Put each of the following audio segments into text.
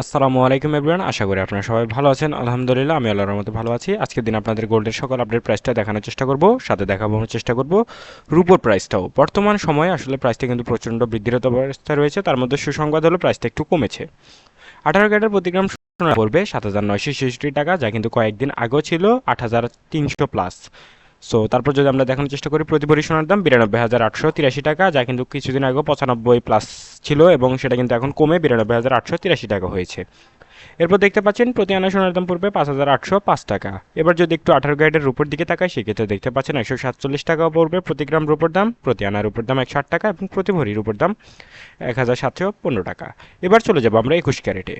আসসালামু আলাইকুম এভরিওয়ান আশা করি আপনারা সবাই ভালো আছেন। আলহামদুলিল্লাহ, আমি আল্লাহর মতো ভালো আছি। আজকের দিন আপনাদের গোল্ডের সকল আপডেট প্রাইসটা দেখানোর চেষ্টা করব, সাথে দেখানোর চেষ্টা করব রুপোর প্রাইসটাও বর্তমান সময়ে আসলে প্রাইসটা কিন্তু প্রচণ্ড বৃদ্ধিরত অবস্থায় রয়েছে, তার মধ্যে সুসংবাদ হলো প্রাইসটা একটু কমেছে। আঠারো ক্যারেটের প্রতি গ্রাম পড়বে সাত হাজার নয়শো ছেষট্টি টাকা, যা কিন্তু কয়েকদিন আগেও ছিল আট হাজার তিনশো প্লাস সো তারপর যদি আমরা দেখানোর চেষ্টা করি, প্রতি ভরি সোনার দাম বিরানব্বই হাজার আটশো তিরাশি টাকা, যা কিন্তু কিছুদিন আগেও পঁচানব্বই প্লাস ছিল এবং সেটা কিন্তু এখন কমে বিরানব্বই হাজার আটশো তিরাশি টাকা হয়েছে। এরপর দেখতে পাচ্ছেন, প্রতি আনা সোনার দাম পড়বে পাঁচ হাজার আটশো পাঁচ টাকা। এবার যদি একটু আঠারো গ্রেডের রুপোর দিকে তাকাই, সেক্ষেত্রে দেখতে পাচ্ছেন একশো সাতচল্লিশ টাকা পড়বে প্রতি গ্রাম রুপোর দাম, প্রতি আনার রুপোর দাম একশো আট টাকা এবং প্রতি ভরি রুপোর দাম এক হাজার সাতশো পনেরো টাকা। এবার চলে যাব আমরা একুশ ক্যারেটে।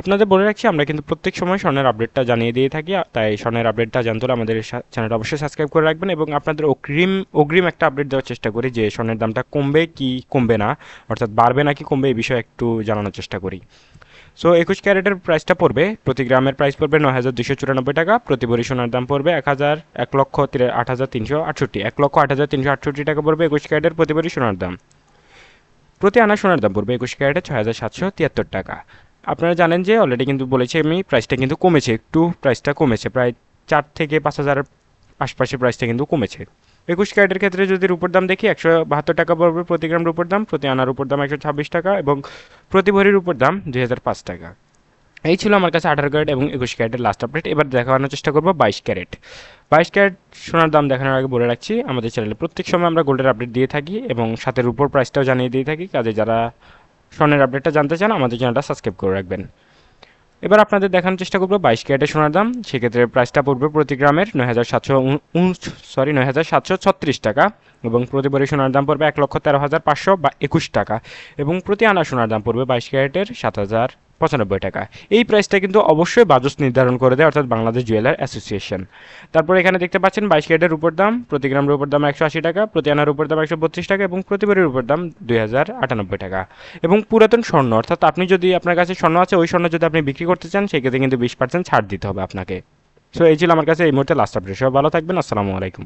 আপনাদের বলে রাখছি, আমরা কিন্তু প্রত্যেক সময় স্বর্ণের আপডেটটা জানিয়ে দিয়ে থাকি তাই স্বর্ণের আপডেটটা জানতে হলে আমাদের চ্যানেলটা অবশ্যই সাবস্ক্রাইব করে রাখবেন এবং আপনাদের অগ্রিম অগ্রিম একটা আপডেট দেওয়ার চেষ্টা করি যে স্বর্ণের দামটা কমবে কি কমবে না, অর্থাৎ বাড়বে নাকি কমবে এই বিষয়ে একটু জানানোর চেষ্টা করি। সো একুশ ক্যারেটের প্রাইসটা পড়বে, প্রতি গ্রামের প্রাইস পড়বে নয় হাজার দুশো চুরানব্বই টাকা, প্রতি ভরি সোনার দাম পড়বে এক হাজার, এক লক্ষ আট হাজার তিনশো আটষট্টি, এক লক্ষ আট হাজার তিনশো আটষট্টি টাকা পড়বে একুশ ক্যারেটের প্রতি ভরি সোনার দাম। প্রতি আনা সোনার দাম পড়বে একুশ ক্যারেটে ছয় হাজার সাতশো তিয়াত্তর টাকা। আপনারা জানেন যে অলরেডি কিন্তু বলেছি আমি প্রাইসটা কিন্তু কমেছে, একটু প্রাইসটা কমেছে, প্রায় চার থেকে পাঁচ হাজার আশপাশে প্রাইসটা কিন্তু কমেছে। একুশ ক্যারেটের ক্ষেত্রে যদি রুপোর দাম দেখি, একশো বাহাত্তর টাকা পড়বে প্রতি গ্রাম রুপোর দাম, প্রতি আনার উপর দাম একশো ছাব্বিশ টাকা এবং প্রতি ভরির উপর দাম দুই হাজার পাঁচ টাকা। এই ছিল আমার কাছে আঠারো ক্যারেট এবং একুশ ক্যারেটের লাস্ট আপডেট এবার দেখানোর চেষ্টা করব বাইশ ক্যারেট। বাইশ ক্যারেট সোনার দাম দেখানোর আগে বলে রাখছি, আমাদের চ্যানেলে প্রত্যেক সময় আমরা গোল্ডের আপডেট দিয়ে থাকি এবং সাথে রুপোর প্রাইসটাও জানিয়ে দিয়ে থাকি। কাজে যারা স্বর্ণের আপডেটটা জানতে চান, আমাদের চ্যানেলটা সাবস্ক্রাইব করে রাখবেন। এবার আপনাদের দেখানোর চেষ্টা করব বাইশ ক্যারেটের সোনার দাম। সেক্ষেত্রে প্রাইসটা পড়বে প্রতি গ্রামের নয় হাজার সাতশো সরি নয় হাজার সাতশো ছত্রিশ টাকা এবং প্রতি ভরি সোনার দাম পড়বে এক লক্ষ তেরো হাজার পাঁচশো বা একুশ টাকা এবং প্রতি আনা সোনার দাম পড়বে বাইশ ক্যারেটের সাত হাজার পঁচানব্বই টাকা। এই প্রাইসটা কিন্তু অবশ্যই বাজস নির্ধারণ করে দেয়, অর্থাৎ বাংলাদেশ জুয়েলার অ্যাসোসিয়েশন। তারপর এখানে দেখতে পাচ্ছেন বাইশ ক্যারেটের উপর দাম, প্রতি গ্রামের উপর দাম একশো আশি টাকা, প্রতি আনার উপর দাম একশো বত্রিশ টাকা এবং প্রতি উপর দাম দুই হাজার আটানব্বই টাকা। এবং পুরাতন স্বর্ণ, অর্থাৎ আপনি যদি আপনার কাছে স্বর্ণ আছে, ওই স্বর্ণ যদি আপনি বিক্রি করতে চান, সেক্ষেত্রে কিন্তু বিশ পার্সেন্ট ছাড় দিতে হবে আপনাকে। সো এই ছিল আমার কাছে এই মুহূর্তে লাস্ট আপডেট সবাই ভালো থাকবেন, আসসালামু আলাইকুম।